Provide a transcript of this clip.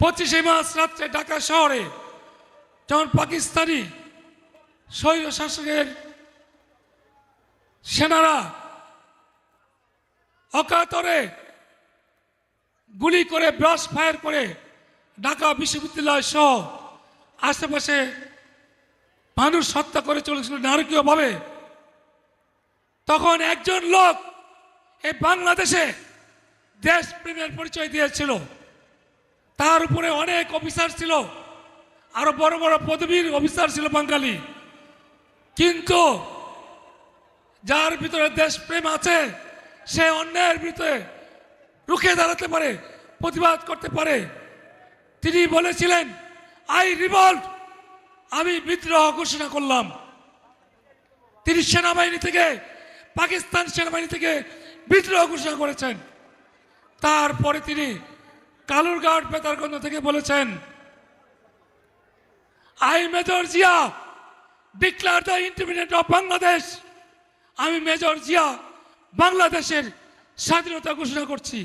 পঁচিশে মার্চ রাত্রে ঢাকা শহরে যখন পাকিস্তানি স্বৈর শাসকের সেনারা অকাতরে গুলি করে ব্রাশ ফায়ার করে ঢাকা বিশ্ববিদ্যালয় সহ আশেপাশে মানুষ হত্যা করে চলেছিল নারকীয়ভাবে। তখন একজন লোক এই বাংলাদেশে দেশপ্রেমের পরিচয় দিয়েছিল। তার উপরে অনেক অফিসার ছিল। আরও বড় বড় পদবীর অফিসার ছিল বাঙালি। কিন্তু যার ভিতরে দেশপ্রেম আছে, সে অন্যায়ের ভিতরে রুখে দাঁড়াতে পারে, প্রতিবাদ করতে পারে। তিনি বলেছিলেন, আই রিভল্ট, আমি বিদ্রোহ ঘোষণা করলাম। তিনি সেনাবাহিনী থেকে, পাকিস্তান সেনাবাহিনী থেকে বিদ্রোহ ঘোষণা করেছেন। তারপরে তিনি কালুরঘাট বেতারগঞ্জ থেকে বলেছেন I major Zia declare the independent of Bangladesh আমি মেজর জিয়া, বাংলাদেশের স্বাধীনতা ঘোষণা করছি।